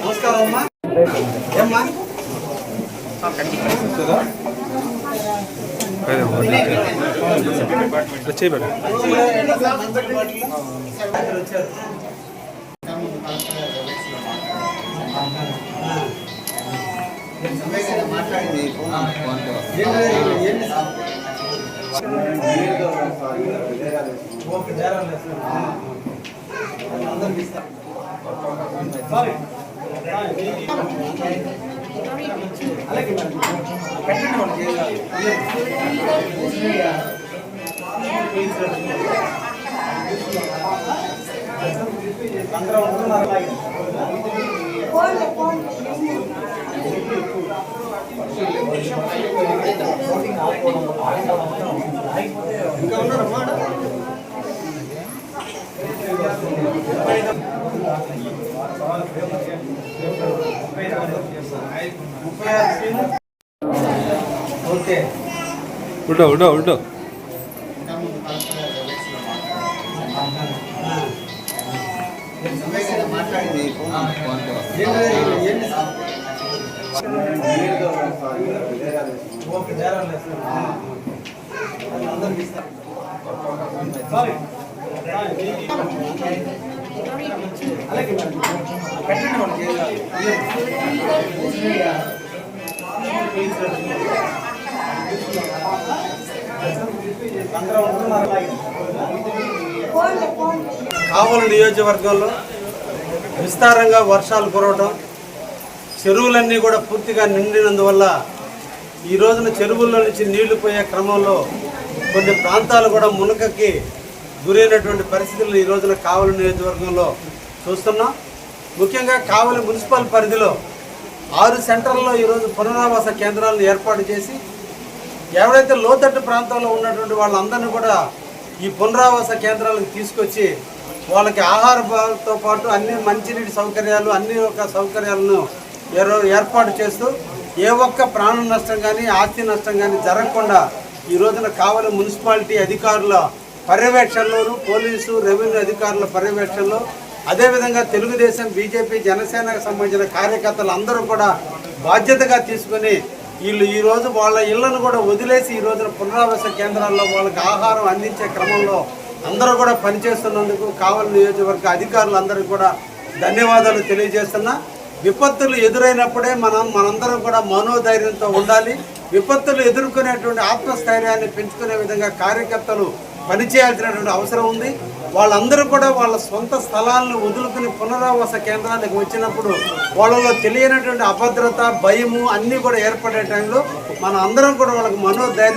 నమస్కారం అమ్మా. ఏమ్మా వచ్చారు అలాగే పెట్టండి మనకి అందరూ ఉంటున్నారు అలాగే ఇంకా ఉన్నారమ్మా ముప్పై ఆరు స్క్రీన్ ఓకే ఉల్టో ఉల్టో ఉల్టో ఓకే అలాగే కావలి నియోజకవర్గంలో విస్తారంగా వర్షాలు కురవటం చెరువులన్నీ కూడా పూర్తిగా నిండినందువల్ల ఈ రోజున చెరువుల్లో నుంచి నీళ్ళు పోయే క్రమంలో కొన్ని ప్రాంతాలు కూడా మునకకి గురైనటువంటి పరిస్థితులు ఈ రోజున కావలి నియోజకవర్గంలో చూస్తున్నాం. ముఖ్యంగా కావలి మున్సిపల్ పరిధిలో ఆరు సెంటర్లలో ఈరోజు పునరావాస కేంద్రాలను ఏర్పాటు చేసి ఎవరైతే లోతట్టు ప్రాంతాల్లో ఉన్నటువంటి వాళ్ళందరినీ కూడా ఈ పునరావాస కేంద్రాలకు తీసుకొచ్చి వాళ్ళకి ఆహారంతో పాటు అన్ని మంచినీటి సౌకర్యాలు అన్ని ఒక సౌకర్యాలను ఏర్పాటు చేస్తూ ఏ ఒక్క ప్రాణ నష్టం కానీ ఆస్తి నష్టం కానీ జరగకుండా ఈ రోజున కావలి మున్సిపాలిటీ అధికారుల పర్యవేక్షణలోను పోలీసు రెవెన్యూ అధికారుల పర్యవేక్షణలో అదేవిధంగా తెలుగుదేశం బీజేపీ జనసేనకు సంబంధించిన కార్యకర్తలు అందరూ కూడా బాధ్యతగా తీసుకుని వీళ్ళు ఈరోజు వాళ్ళ ఇళ్ళను కూడా వదిలేసి ఈ రోజున పునరావాస కేంద్రాల్లో వాళ్ళకి ఆహారం అందించే క్రమంలో అందరూ కూడా పనిచేస్తున్నందుకు కావలి నియోజకవర్గ అధికారులందరికీ కూడా ధన్యవాదాలు తెలియజేస్తున్నా. విపత్తులు ఎదురైనప్పుడే మనం మనందరం కూడా మనోధైర్యంతో ఉండాలి. విపత్తులు ఎదుర్కొనేటువంటి ఆత్మస్థైర్యాన్ని పెంచుకునే విధంగా కార్యకర్తలు పనిచేయాల్సినటువంటి అవసరం ఉంది. వాళ్ళందరూ కూడా వాళ్ళ సొంత స్థలాలను వదులుకుని పునరావాస కేంద్రాలకు వచ్చినప్పుడు వాళ్ళలో తెలియనటువంటి అభద్రత భయము అన్నీ కూడా ఏర్పడే టైంలో మన అందరం కూడా వాళ్ళకి మనోధైర్యం